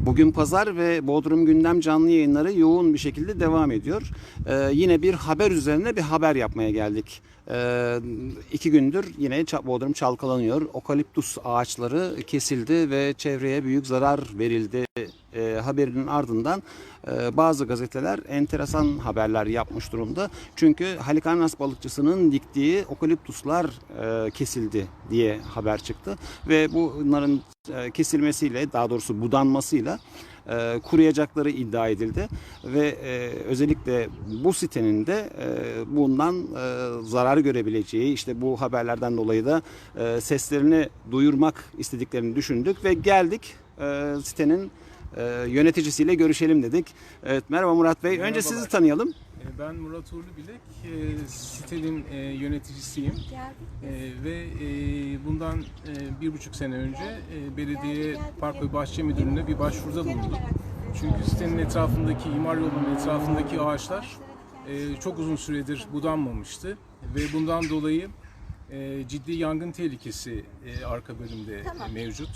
Bugün pazar ve Bodrum Gündem canlı yayınları yoğun bir şekilde devam ediyor. Ee, yine bir haber üzerine bir haber yapmaya geldik. Ee, iki gündür yine Bodrum çalkalanıyor. Okaliptus ağaçları kesildi ve çevreye büyük zarar verildi e, haberinin ardından e, bazı gazeteler enteresan haberler yapmış durumda. Çünkü Halikarnas balıkçısının diktiği okaliptuslar e, kesildi diye haber çıktı ve bunların e, kesilmesiyle daha doğrusu budanmasıyla e, kuruyacakları iddia edildi ve e, özellikle bu sitenin de e, bundan e, zarar görebileceği işte bu haberlerden dolayı da e, seslerini duyurmak istediklerini düşündük ve geldik e, sitenin e, yöneticisiyle görüşelim dedik. Evet, merhaba Murat Bey. Önce Merhabalar. sizi tanıyalım. E, Ben Murat Uğurlu Bilek, e, sitenin e, yöneticisiyim. E, ve e, bundan e, bir buçuk sene önce e, belediye park ve bahçe müdürlüğüne bir başvuruda bulundum. Çünkü sitenin etrafındaki, imar yolunun etrafındaki ağaçlar e, çok uzun süredir budanmamıştı. Ve bundan dolayı e, ciddi yangın tehlikesi e, arka bölümde e, mevcut.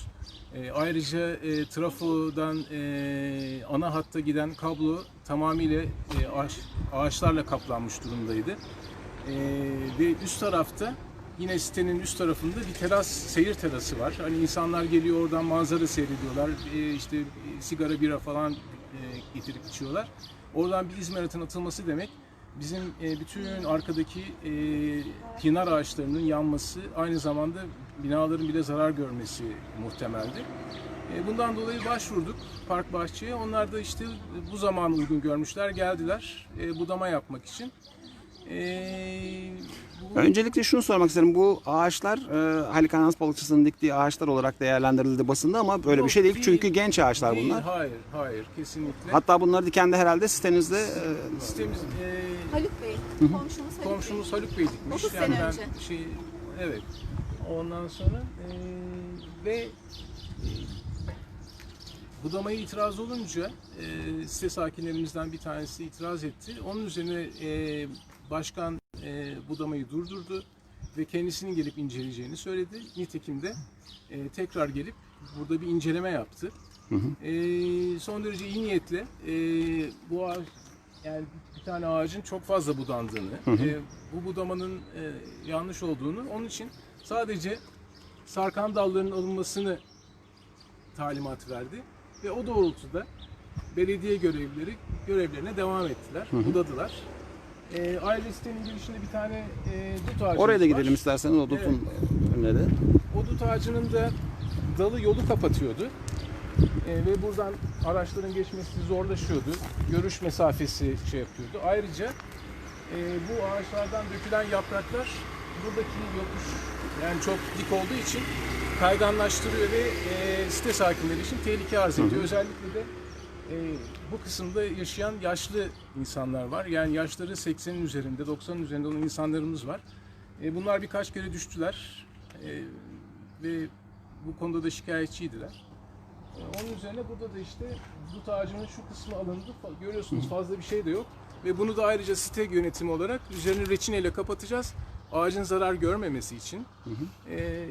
E, ayrıca e, trafodan e, ana hatta giden kablo tamamıyla e, ağaç, ağaçlarla kaplanmış durumdaydı. E, ve üst tarafta yine sitenin üst tarafında bir teras, seyir terası var. Hani insanlar geliyor oradan manzara seyrediyorlar. E, işte sigara, bira falan getirip içiyorlar. Oradan bir izmaritın atılması demek bizim bütün arkadaki pinar ağaçlarının yanması aynı zamanda binaların bile zarar görmesi muhtemeldi. E, bundan dolayı başvurduk park bahçeye. Onlar da işte bu zaman uygun görmüşler, geldiler e, budama yapmak için. E, bu- Öncelikle şunu sormak isterim. Bu ağaçlar e, Halikarnas balıkçısının diktiği ağaçlar olarak değerlendirildi basında ama böyle Yok, bir şey değil. değil. Çünkü genç ağaçlar Değil, bunlar. Hayır, hayır kesinlikle. Hatta bunları diken de herhalde sitenizde e, Sistemiz, e, Haluk Bey, komşumuz Haluk komşumuz Haluk Bey dikmiş. 30 sene ben önce. Şey, evet. Ondan sonra e, ve e, budamaya itiraz olunca e, site sakinlerimizden bir tanesi itiraz etti. Onun üzerine e, başkan e, budamayı durdurdu ve kendisinin gelip inceleyeceğini söyledi. Nitekim de e, tekrar gelip burada bir inceleme yaptı. E, son derece iyi niyetle e, bu ağaç yani bir tane ağacın çok fazla budandığını, e, bu budamanın e, yanlış olduğunu, onun için sadece sarkan dalların alınmasını talimat verdi ve o doğrultuda belediye görevlileri görevlerine devam ettiler, budadılar. E, aile sitenin girişinde bir tane e, dut ağacı oraya da var. gidelim isterseniz o dutun önüne de. O dut ağacının da dalı yolu kapatıyordu. E, ve buradan araçların geçmesi zorlaşıyordu. Görüş mesafesi şey yapıyordu. Ayrıca e, bu ağaçlardan dökülen yapraklar buradaki yokuş yani çok dik olduğu için kayganlaştırıyor ve e, site sakinleri için tehlike arz ediyor. Özellikle de e, bu kısımda yaşayan yaşlı insanlar var. Yani yaşları 80'in üzerinde, 90'ın üzerinde olan insanlarımız var. E, bunlar birkaç kere düştüler E, ve bu konuda da şikayetçiydiler. E, onun üzerine burada da işte dut ağacının şu kısmı alındı. Görüyorsunuz fazla bir şey de yok. Ve bunu da ayrıca site yönetimi olarak üzerini reçineyle kapatacağız. Ağacın zarar görmemesi için. E,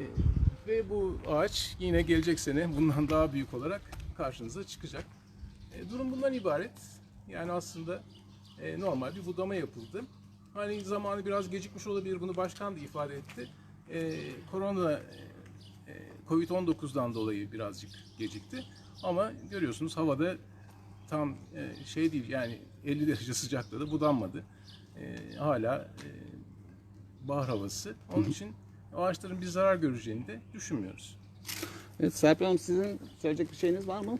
ve bu ağaç yine gelecek sene bundan daha büyük olarak karşınıza çıkacak. E, durum bundan ibaret. Yani aslında e, normal bir budama yapıldı. Hani zamanı biraz gecikmiş olabilir. Bunu başkan da ifade etti. E, korona e, Covid-19'dan dolayı birazcık gecikti. Ama görüyorsunuz havada tam e, şey değil yani 50 derece sıcakta da budanmadı. E, hala e, bahar havası. Onun için ağaçların bir zarar göreceğini de düşünmüyoruz. Evet Serpil Hanım sizin söyleyecek bir şeyiniz var mı?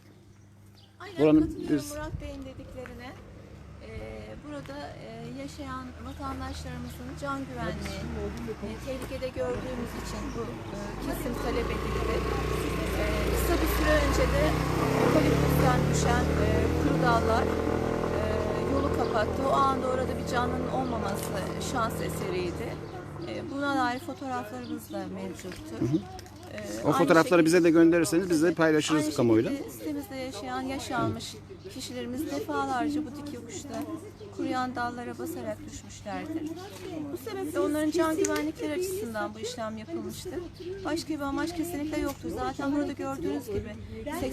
Aynen Buranın katılıyorum biz- Murat Bey'in dediklerine. Ee, burada e, yaşayan vatandaşlarımızın can güvenliği e, tehlikede gördüğümüz için bu e, kesim talep edildi. E, kısa bir süre önce de okaliptüsten düşen e, kuru dallar e, yolu kapattı. O anda orada bir canlının olmaması şans eseriydi. E, buna dair fotoğraflarımız da mevcuttur. E, O aynı fotoğrafları bize de gönderirseniz biz de paylaşırız Aynı kamuoyuyla. şekilde sitemizde yaşayan, yaş almış kişilerimiz defalarca bu dik yokuşta kuruyan dallara basarak düşmüşlerdir. Bu sebeple onların can güvenlikleri açısından bu işlem yapılmıştır. Başka bir amaç kesinlikle yoktur. Zaten burada gördüğünüz gibi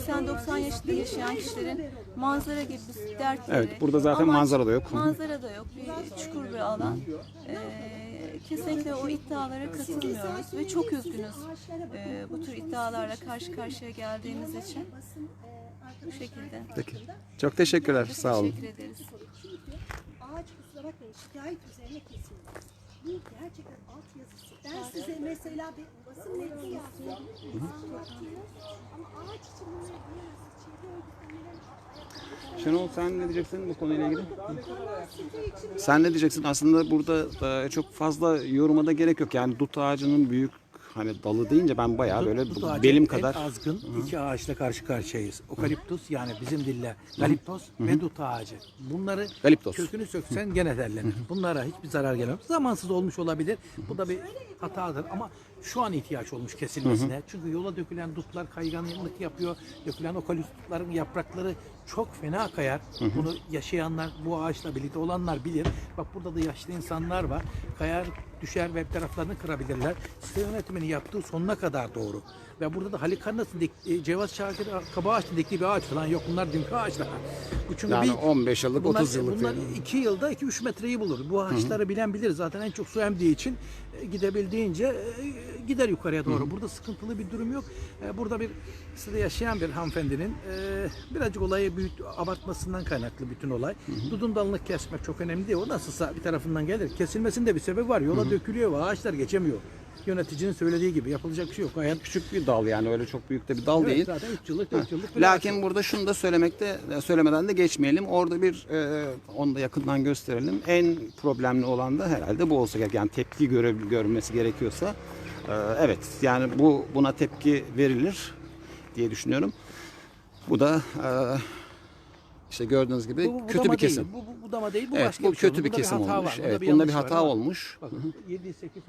80-90 yaşında yaşayan kişilerin manzara gibi dertleri. Evet, burada zaten amaç- manzara da yok. Manzara da yok. Bir çukur bir alan. Ee, kesinlikle o iddialara katılmıyoruz ve çok üzgünüz ee, bu tür iddialarla karşı karşıya geldiğimiz için. Bu şekilde. Peki. Çok teşekkürler. Sağ olun. Teşekkür ederiz. Ağaç bakmayın şikayet üzerine kesildi. Bu gerçekten alt yazısı. Ben size mesela bir basın metni yazdım. Ama ağaç için bunları diyemezsiniz. Çevre örgütlenmeleri Şenol sen ne diyeceksin bu konuyla ilgili? Sen ne diyeceksin? Aslında burada e, çok fazla yoruma da gerek yok. Yani dut ağacının büyük hani dalı deyince ben bayağı böyle Dut ağacı belim en kadar azgın iki ağaçla karşı karşıyayız. Okaliptus yani bizim dille galiptos ve dut ağacı. Bunları Galiptos. kökünü söksen gene derlenir. Bunlara hiçbir zarar gelmez. Zamansız olmuş olabilir. Bu da bir hatadır ama şu an ihtiyaç olmuş kesilmesine. Çünkü yola dökülen dutlar kayganlık yapıyor. Dökülen okaliptusların yaprakları çok fena kayar. Bunu yaşayanlar, bu ağaçla birlikte olanlar bilir. Bak burada da yaşlı insanlar var. Kayar, düşer ve taraflarını kırabilirler. Site yönetimini yaptığı sonuna kadar doğru. Ve burada da Halikarnas'ın e, Cevat Şakir Kaba Ağaç'ın diktiği bir ağaç falan yok. Bunlar dünkü ağaçlar. Bu çünkü yani bir, 15 yıllık bunlar, 30 yıllık. Bunlar yani. 2 yılda 2-3 metreyi bulur. Bu ağaçları bilen bilir. Zaten en çok su emdiği için gidebildiğince e, gider yukarıya doğru. Burada sıkıntılı bir durum yok. E, Burada bir sitede yaşayan bir hanımefendinin e, birazcık olayı büyük abartmasından kaynaklı bütün olay. Dudun dalını kesmek çok önemli değil. O nasılsa bir tarafından gelir. Kesilmesinin de bir sebebi var. Yola dökülüyor ve ağaçlar geçemiyor. Yöneticinin söylediği gibi yapılacak bir şey yok. Gayet Küçük bir dal yani öyle çok büyük de bir dal Evet, değil. zaten 3 yıllık 4 yıllık bir ağaç. Lakin burada şunu da söylemekte söylemeden de geçmeyelim. Orada bir e, onu da yakından gösterelim. En problemli olan da herhalde bu olsa gerek. Yani tepki göre, görmesi gerekiyorsa e, evet yani bu buna tepki verilir diye düşünüyorum. Bu da e, işte gördüğünüz gibi Bu- bu kötü bir kesim. Değil. Bu, bu budama değil. Bu evet başka bu bir şey. kötü bir Bunda kesim olmuş. var. Evet Bunda bir hata var olmuş. Bak 7 8 3 6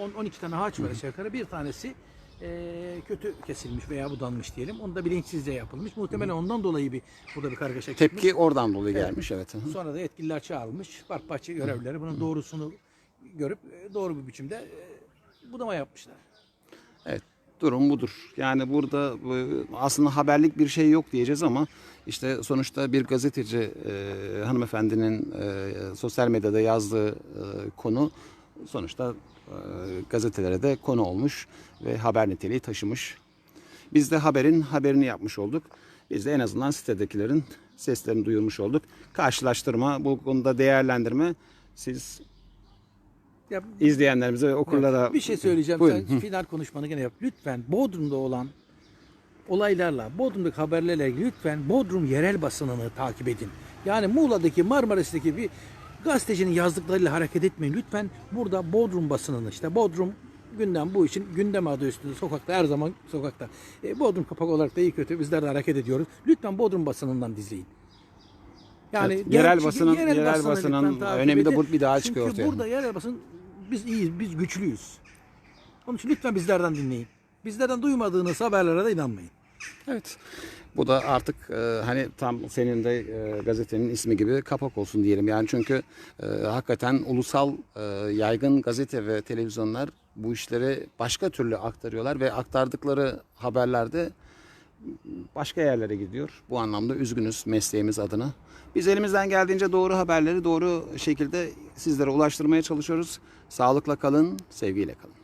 10 12 tane ağaç var aşağı yukarı. Bir tanesi eee, kötü kesilmiş veya budanmış diyelim. Onu da bilinçsizce yapılmış. Muhtemelen ondan dolayı bir burada bir kargaşa çıkmış. Tepki oradan dolayı gelmiş evet. Hı hı. Sonra da yetkililer çağrılmış. Park bahçe görevlileri bunun doğrusunu görüp e, doğru bir biçimde e, budama yapmışlar. Evet durum budur. Yani burada e, aslında haberlik bir şey yok diyeceğiz ama işte sonuçta bir gazeteci e, hanımefendinin e, sosyal medyada yazdığı e, konu sonuçta e, gazetelere de konu olmuş ve haber niteliği taşımış. Biz de haberin haberini yapmış olduk. Biz de en azından sitedekilerin seslerini duyurmuş olduk. Karşılaştırma, bu konuda değerlendirme siz Ya, izleyenlerimize ve okurlara bir şey söyleyeceğim. Buyurun. Sen final konuşmanı gene yap. Lütfen Bodrum'da olan olaylarla, Bodrum'daki haberlerle ilgili lütfen Bodrum yerel basınını takip edin. Yani Muğla'daki, Marmaris'teki bir gazetecinin yazdıklarıyla hareket etmeyin. Lütfen burada Bodrum basınını işte Bodrum gündem bu için gündem adı üstünde sokakta her zaman sokakta. E, Bodrum kapak olarak da iyi kötü bizler de hareket ediyoruz. Lütfen Bodrum basınından izleyin. Yani Evet, yerel basının- yerel basını basının önemi de bir daha çıkıyor Çünkü ortaya. burada yerel basın biz iyiyiz, biz güçlüyüz. Onun için lütfen bizlerden dinleyin. Bizlerden duymadığınız haberlere de inanmayın. Evet. Bu da artık e, hani tam senin de e, gazetenin ismi gibi kapak olsun diyelim. Yani çünkü e, hakikaten ulusal e, yaygın gazete ve televizyonlar bu işleri başka türlü aktarıyorlar ve aktardıkları haberlerde başka yerlere gidiyor. Bu anlamda üzgünüz mesleğimiz adına. Biz elimizden geldiğince doğru haberleri doğru şekilde sizlere ulaştırmaya çalışıyoruz. Sağlıkla kalın, sevgiyle kalın.